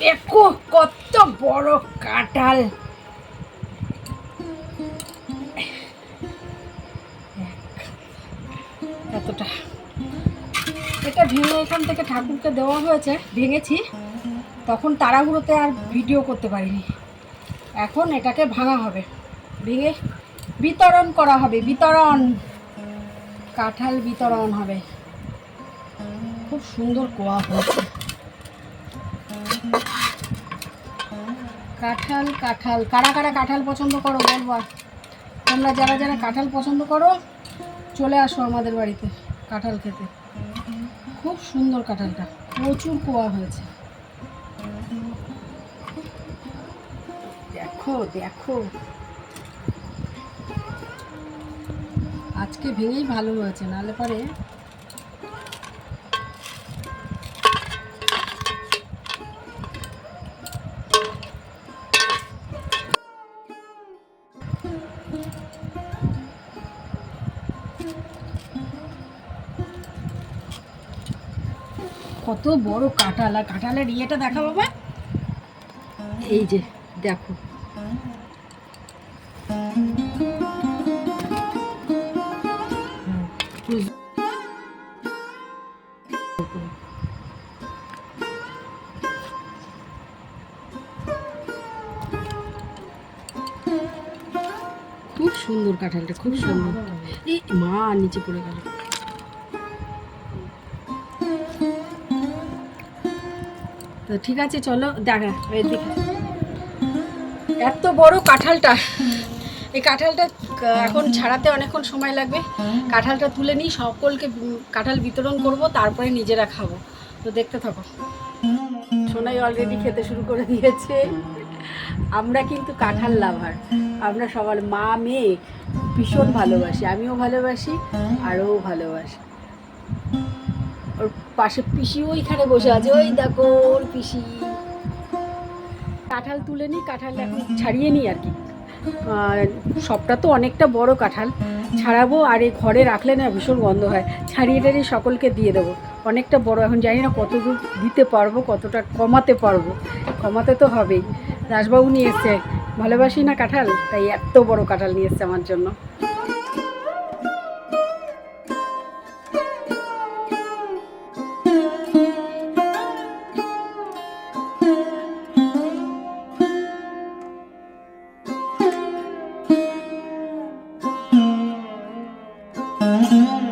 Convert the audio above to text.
দেখো কত বড় কাঁঠাল। এতটা। এটা ভেঙে এখান থেকে ঠাকুরকে দেওয়া হয়েছে, ভেঙেছি। তখন তাড়াহুড়োতে আর ভিডিও করতে পারিনি। এখন এটাকে ভাঙা হবে। ভেঙে বিতরণ করা হবে, বিতরণ। কাঁঠাল বিতরণ হবে। খুব সুন্দর কোয়া হয়েছে। কাঁঠাল কাঁঠাল। কারা কারা কাঁঠাল পছন্দ করো বলব। তোমরা যারা যারা কাঁঠাল পছন্দ করো, চলে আসো আমাদের বাড়িতে কাঁঠাল খেতে। খুব সুন্দর কাঁঠালটা। প্রচুর কোয়া হয়েছে। দেখো দেখো। আজকে ভেঙেই ভালো হয়েছে, নাহলে পরে কত বড় কাঁঠাল, আর কাঁঠালের ইয়েটা দেখা বাবা। এই যে, দেখো। খুব সুন্দর কাঁঠালটা, খুব সুন্দর। মা, নিচে পড়ে গেল। তো ঠিক আছে, চলো, দেখা এদিকে এত বড় কাঁঠালটা। এই কাঁঠালটা এখন ছাড়াতে অনেকক্ষণ সময় লাগবে। কাঁঠালটা তুলে নিই, সকলকে কাঁঠাল বিতরণ করব, তারপরে নিজেরা খাব। তো দেখতে থাকো। সোনাই অলরেডি খেতে শুরু করে দিয়েছে। আমরা কিন্তু কাঁঠাল লাভার আমরা সবার মা, মেয়ে। ভীষণ ভালোবাসি, আমিও ভালোবাসি, আরও ভালোবাসি। ওর পাশে পিসিও ওইখানে বসে আছে, ওই দেখো ওর পিসি। কাঁঠাল তুলে নিই, কাঁঠাল এখন ছাড়িয়ে নিই আর কি। সবটা তো অনেকটা বড় কাঁঠাল, ছাড়াবো আর এই ঘরে রাখলে না ভীষণ গন্ধ হয়। ছাড়িয়ে টাড়িয়ে সকলকে দিয়ে দেবো। অনেকটা বড়, এখন জানি না কত দূর দিতে পারব, কতটা কমাতে পারব। কমাতে তো হবেই। দাসবাবু নিয়ে এসছে। ভালোবাসি না কাঁঠাল? তাই এত বড় কাঁঠাল নিয়ে এসছে আমার জন্য। Mm-hmm.